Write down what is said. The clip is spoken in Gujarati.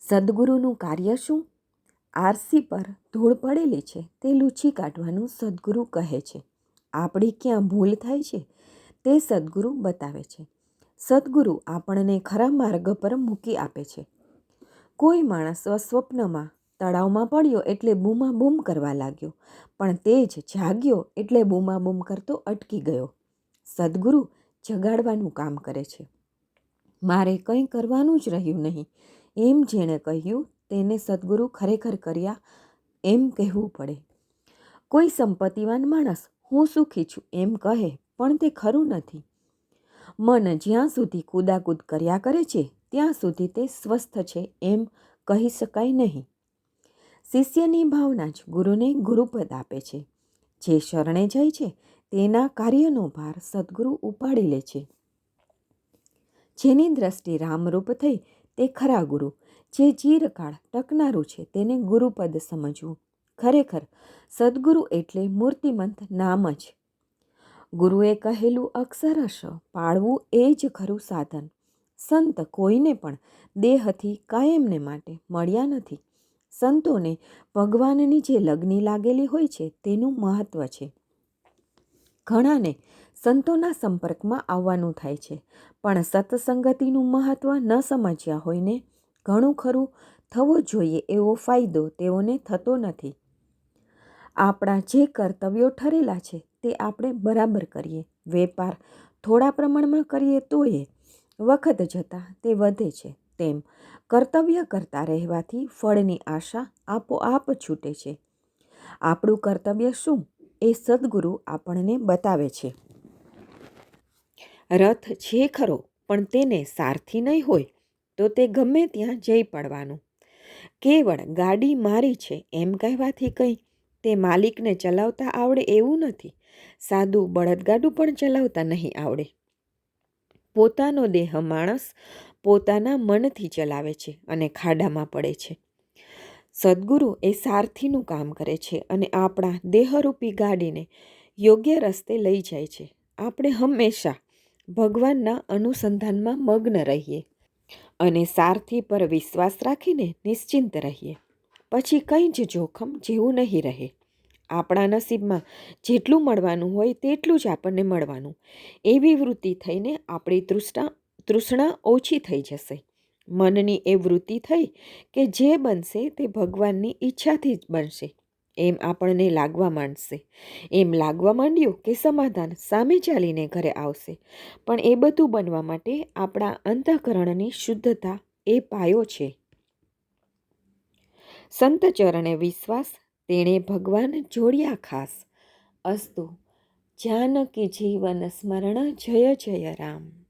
સદગુરુનું કાર્ય શું? આરસી પર ધૂળ પડેલી છે, તે લૂછી કાઢવાનું સદગુરુ કહે છે. આપણી ક્યાં ભૂલ થાય છે? તે સદગુરુ બતાવે છે. સદગુરુ આપણને ખરા માર્ગ પર મૂકી આપે છે. કોઈ માણસ સ્વપ્નમાં તળાવમાં પડ્યો એટલે બૂમા બૂમ કરવા લાગ્યો, પણ તે જ જાગ્યો એટલે બૂમા બૂમ કરતો અટકી ગયો. સદગુરુ જગાડવાનું કામ કરે છે. મારે કંઈ કરવાનું જ રહ્યું નહીં. એમ જેણે કહ્યું, તેને સદગુરુ ખરેખર કર્યા એમ કહેવું પડે. કોઈ સંપત્તિવાન માણસ, હું સુખી છું એમ કહે, પણ તે ખરું નથી. મન જ્યાં સુધી કૂદાકૂદ કર્યા કરે છે, ત્યાં સુધી તે સ્વસ્થ છે એમ કહી શકાય નહીં. શિષ્યની ભાવના જ ગુરુને ગુરુપદ આપે છે. જે શરણે જાય છે, તેના કાર્યનો ભાર સદગુરુ ઉપાડી લે છે. જેની દ્રષ્ટિ રામરૂપ થઈ તે ખરા ગુરુ. જે ચીરકાળ ટકનારું છે તેને ગુરુપદ સમજવું. ખરેખર, સદગુરુ એટલે મૂર્તિમંત નામ જ. ગુરુએ કહેલું અક્ષરશ પાળવું એ જ ખરું સાધન. સંત કોઈને પણ દેહથી કાયમને માટે મળ્યા નથી. સંતોને ભગવાનની જે લગ્ની લાગેલી હોય છે તેનું મહત્ત્વ છે. ઘણાને સંતોના સંપર્કમાં આવવાનું થાય છે. પણ સત્સંગતિનું મહત્ત્વ ન સમજ્યા હોયને ઘણું ખરું થવો જોઈએ એવો ફાયદો તેઓને થતો નથી. આપણા જે કર્તવ્યો ઠરેલા છે તે આપણે બરાબર કરીએ. વેપાર થોડા પ્રમાણમાં કરીએ તોય વખત જતાં તે વધે છે. તેમ કર્તવ્ય કરતા રહેવાથી ફળની આશા આપોઆપ છૂટે છે. આપણું કર્તવ્ય શું? એ સદગુરુ આપણને બતાવે છે. રથ છે ખરો, પણ તેને સારથી નહીં હોય, તો તે ગમે ત્યાં જઈ પડવાનું. કેવળ ગાડી મારી છે એમ કહેવાથી કંઈ તે માલિકને ચલાવતા આવડે એવું નથી. સાદું બળદગાડું પણ ચલાવતા નહીં આવડે. પોતાનો દેહ માણસ પોતાના મનથી ચલાવે છે અને ખાડામાં પડે છે. સદગુરુ એ સારથીનું કામ કરે છે અને આપણા દેહરૂપી ગાડીને યોગ્ય રસ્તે લઈ જાય છે. આપણે હંમેશા ભગવાનના અનુસંધાનમાં મગ્ન રહીએ અને સારથી પર વિશ્વાસ રાખીને નિશ્ચિંત રહીએ. પછી કંઈ જ જોખમ જેવું નહીં રહે. આપણા નસીબમાં જેટલું મળવાનું હોય તેટલું જ આપણને મળવાનું. એવી વૃત્તિ થઈને આપણી તૃષ્ણા તૃષ્ણા ઓછી થઈ જશે. મનની એ વૃત્તિ થઈ કે જે બનશે તે ભગવાનની ઈચ્છાથી જ બનશે. એમ આપણને લાગવા માંડશે. એમ લાગવા માંડ્યું કે સમાધાન સામે ચાલીને ઘરે આવશે. પણ એ બધું બનવા માટે આપણા અંતઃકરણની શુદ્ધતા એ પાયો છે. સંત ચરણે વિશ્વાસ, તેણે ભગવાન જોડ્યા ખાસ. અસ્તુ, જાનકી જીવન સ્મરણ જય જય રામ.